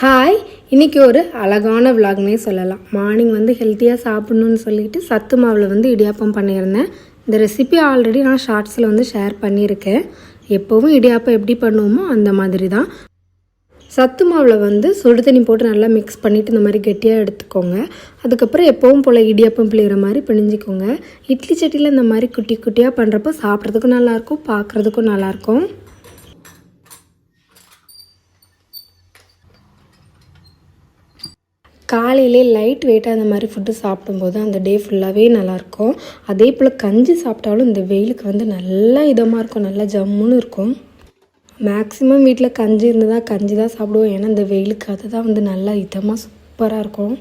Hi இன்றைக்கி ஒரு அழகான விலாக்னே சொல்லலாம். மார்னிங் வந்து ஹெல்த்தியாக சாப்பிட்ணுன்னு சொல்லிட்டு சத்து மாவில் வந்து இடியாப்பம் பண்ணியிருந்தேன். இந்த ரெசிபி ஆல்ரெடி நான் ஷார்ட்ஸில் வந்து ஷேர் பண்ணியிருக்கேன். எப்போவும் இடியாப்பம் எப்படி பண்ணுவோமோ அந்த மாதிரி தான் சத்து மாவில் வந்து சுடு தண்ணி போட்டு நல்லா மிக்ஸ் பண்ணிவிட்டு இந்த மாதிரி கெட்டியாக எடுத்துக்கோங்க. அதுக்கப்புறம் எப்போவும் போல் இடியாப்பம் பிழிகிற மாதிரி பிழிஞ்சிக்கோங்க. இட்லி சட்டியில் இந்த மாதிரி குட்டி குட்டியாக பண்ணுறப்போ சாப்பிட்றதுக்கும் நல்லாயிருக்கும் பார்க்குறதுக்கும் நல்லாயிருக்கும் காலையிலே லைட் வெயிட்டாக அந்த மாதிரி ஃபுட்டு சாப்பிடும்போது அந்த டே ஃபுல்லாகவே நல்லாயிருக்கும். அதே போல் கஞ்சி சாப்பிட்டாலும் இந்த வெயிலுக்கு வந்து நல்லா இதமாக இருக்கும் நல்லா ஜம்முன்னு இருக்கும். மேக்ஸிமம் வீட்டில் கஞ்சி இருந்து கஞ்சி தான் சாப்பிடுவோம். ஏன்னா இந்த வெயிலுக்கு அதுதான் வந்து நல்லா இதமாக சூப்பராக இருக்கும்.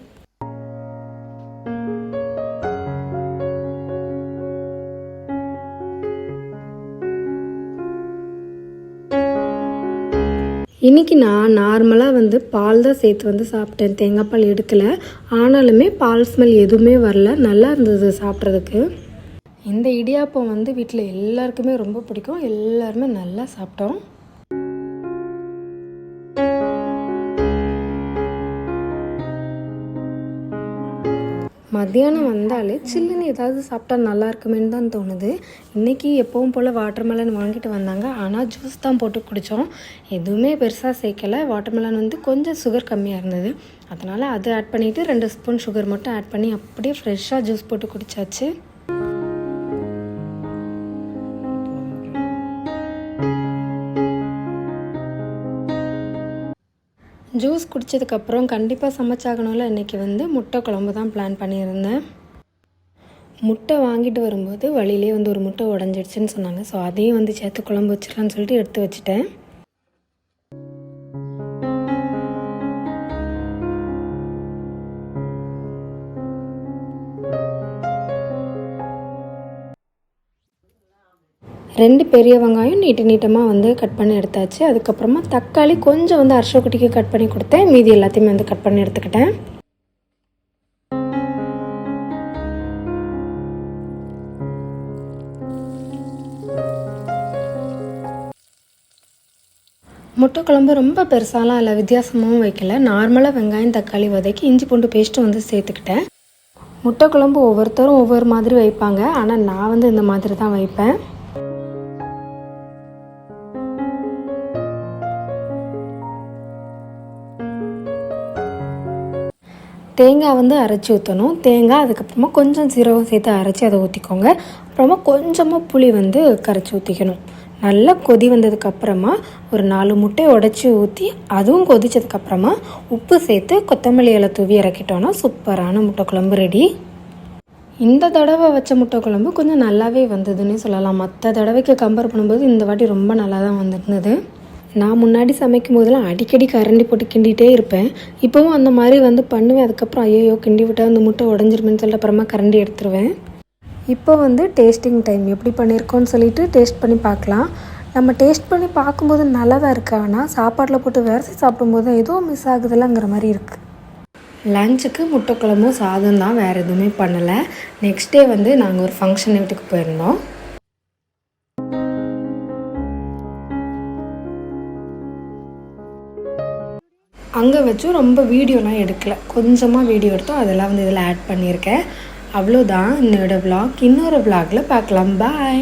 இன்றைக்கி நான் நார்மலாக வந்து பால் தான் சேர்த்து வந்து சாப்பிட்டேன். தேங்காய் பால் எடுக்கலை. ஆனாலுமே பால் ஸ்மெல் எதுவுமே வரல. நல்லா இருந்தது சாப்பிட்றதுக்கு. இந்த இடியாப்பம் வந்து வீட்டில் எல்லாருக்குமே ரொம்ப பிடிக்கும். எல்லாருமே நல்லா சாப்பிட்டோம். மத்தியானம் வந்தாலே சில்லுன்னு ஏதாவது சாப்பிட்டா நல்லா இருக்குமேன்னு தான் தோணுது. இன்றைக்கி எப்பவும் போல் வாட்டர் மெலன் வாங்கிட்டு வந்தாங்க. ஆனால் ஜூஸ் தான் போட்டு குடித்தோம் எதுவுமே பெருசாக சேர்க்கலை. வாட்டர்மெலன் வந்து கொஞ்சம் சுகர் கம்மியாக இருந்தது. அதனால் அது ஆட் பண்ணிவிட்டு ரெண்டு ஸ்பூன் சுகர் மட்டும் ஆட் பண்ணி அப்படியே ஃப்ரெஷ்ஷாக ஜூஸ் போட்டு குடித்தாச்சு ஜூஸ் குடித்ததுக்கப்புறம் கண்டிப்பாக சமைச்சாகணும்ல. இன்றைக்கி வந்து முட்டை குழம்பு தான் பிளான் பண்ணியிருந்தேன். முட்டை வாங்கிட்டு வரும்போது வழியிலே வந்து ஒரு முட்டை உடஞ்சிடுச்சுன்னு சொன்னாங்க. ஸோ அதையும் வந்து சேர்த்து குழம்பு வச்சிடலான்னு சொல்லிட்டு எடுத்து வச்சுட்டேன். ரெண்டு பெரிய வெங்காயம் நீட்டு நீட்டமாக வந்து கட் பண்ணி எடுத்தாச்சு. அதுக்கப்புறமா தக்காளி கொஞ்சம் வந்து அரசக்குட்டிக்கு கட் பண்ணி கொடுத்தேன். மீதி எல்லாத்தையுமே வந்து கட் பண்ணி எடுத்துக்கிட்டேன். முட்டை குழம்பு ரொம்ப பெருசாலாம் இல்லை வித்தியாசமாகவும் வைக்கல. நார்மலாக வெங்காயம் தக்காளி வதக்கி இஞ்சி பூண்டு பேஸ்ட்டு வந்து சேர்த்துக்கிட்டேன். முட்டை குழம்பு ஒவ்வொருத்தரும் ஒவ்வொரு மாதிரி வைப்பாங்க. ஆனால் நான் வந்து இந்த மாதிரி தான் வைப்பேன். தேங்காய் வந்து அரைச்சி ஊற்றணும் தேங்காய் அதுக்கப்புறமா கொஞ்சம் சீரகம் சேர்த்து அரைச்சி அதை ஊற்றிக்கோங்க அப்புறமா கொஞ்சமாக புளி வந்து கரைச்சி ஊற்றிக்கணும் நல்லா கொதி வந்ததுக்கப்புறமா ஒரு நாலு முட்டையை உடச்சி ஊற்றி அதுவும் கொதிச்சதுக்கப்புறமா உப்பு சேர்த்து கொத்தமல்லி இலை தூவி இறக்கிட்டோன்னா சூப்பரான முட்டை குழம்பு ரெடி. இந்த தடவை வச்ச முட்டை குழம்பு கொஞ்சம் நல்லாவே வந்ததுன்னு சொல்லலாம். மற்ற தடவைக்கு கம்பேர் பண்ணும்போது இந்த வாட்டி ரொம்ப நல்லா தான் வந்துருந்தது. நான் முன்னாடி சமைக்கும் போதெல்லாம் அடிக்கடி கரண்டி போட்டு கிண்டிகிட்டே இருப்பேன். இப்போவும் அந்த மாதிரி வந்து பண்ணுவேன். அதுக்கப்புறம் ஐயோ கிண்டி விட்டால் அந்த முட்டை உடஞ்சிருமேன்னு சொல்லிட்டு அப்புறமா கரண்டி எடுத்துருவேன். இப்போ வந்து டேஸ்டிங் டைம். எப்படி பண்ணியிருக்கோன்னு சொல்லிட்டு டேஸ்ட் பண்ணி பார்க்கலாம். நம்ம டேஸ்ட் பண்ணி பார்க்கும்போது நல்லா தான் இருக்குது ஆனால் சாப்பாட்டில் போட்டு விரசி சாப்பிடும்போது ஏதோ மிஸ் ஆகுதுலங்கிற மாதிரி இருக்குது லஞ்சுக்கு முட்டை குழம்பும் சாதம் தான். வேறு எதுவுமே பண்ணலை. நெக்ஸ்ட் டே வந்து நாங்கள் ஒரு ஃபங்க்ஷன் வீட்டுக்கு போயிருந்தோம். அங்கே வச்சும் ரொம்ப வீடியோலாம் எடுக்கலை. கொஞ்சமாக வீடியோ எடுத்தோம். அதெல்லாம் வந்து இதில் ஆட் பண்ணியிருக்கேன். அவ்வளோதான் என்னோடய விலாக் இன்னொரு விலாகில் பார்க்கலாம். பாய்